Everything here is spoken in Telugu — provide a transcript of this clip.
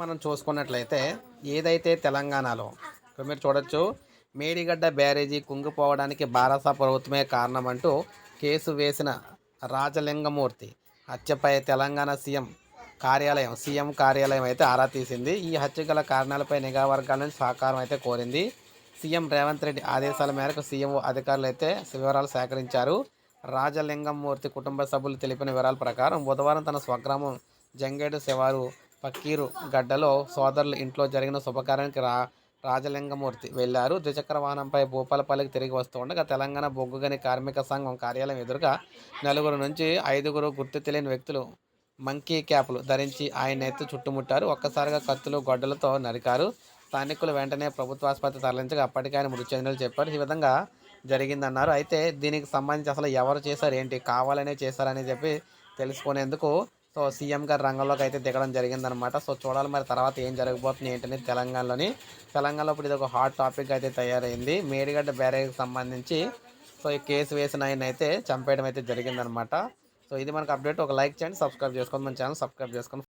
మనం చూసుకున్నట్లయితే ఏదైతే తెలంగాణలో ఇప్పుడు మీరు చూడొచ్చు మేడిగడ్డ బ్యారేజీ కుంగిపోవడానికి భారత ప్రభుత్వమే కారణమంటూ కేసు వేసిన రాజలింగమూర్తి హత్యపై తెలంగాణ సీఎం కార్యాలయం సీఎం కార్యాలయం అయితే ఆరా తీసింది. ఈ హత్య గల కారణాలపై నిఘా వర్గాల నుంచి సహకారం అయితే కోరింది. సీఎం రేవంత్ రెడ్డి ఆదేశాల మేరకు సీఎం అధికారులు అయితే వివరాలు సేకరించారు. రాజలింగమూర్తి కుటుంబ సభ్యులు తెలిపిన వివరాల ప్రకారం బుధవారం తన స్వగ్రామం జంగేడు శివారు ఫకీరు గడ్డలో సోదరుల ఇంట్లో జరిగిన శుభకార్యానికి రా రాజలింగమూర్తి వెళ్ళారు ద్విచక్ర వాహనంపై భూపాలపల్లికి తిరిగి వస్తూ ఉండగా తెలంగాణ బొగ్గుగని కార్మిక సంఘం కార్యాలయం ఎదురుగా నలుగురు నుంచి ఐదుగురు గుర్తు తెలియని వ్యక్తులు మంకీ క్యాప్లు ధరించి ఆయన ఎత్తు చుట్టుముట్టారు. ఒక్కసారిగా కత్తులు గొడ్డలతో నరికారు. స్థానికులు వెంటనే ప్రభుత్వ ఆసుపత్రి తరలించగా అప్పటికే ఆయన మృతి చెందినట్లు చెప్పారు. ఈ విధంగా జరిగిందన్నారు. అయితే దీనికి సంబంధించి అసలు ఎవరు చేశారు ఏంటి కావాలనే చేశారని చెప్పి తెలుసుకునేందుకు సో సీఎం గారు రంగంలోకి అయితే దిగడం జరిగిందనమాట సో చూడాలి మరి తర్వాత ఏం జరగబోతుంది ఏంటని తెలంగాణలోని. తెలంగాణలో ఇప్పుడు ఇది ఒక హాట్ టాపిక్ అయితే తయారైంది. మేడిగడ్డ బ్యారేజ్కి సంబంధించి సో ఈ కేసు వేసిన ఆయన అయితే చంపేయడం అయితే జరిగిందనమాట సో ఇది మనకు అప్డేట్. ఒక లైక్ చేయండి సబ్స్క్రైబ్ చేసుకోండి మన ఛానల్ సబ్స్క్రైబ్ చేసుకోండి.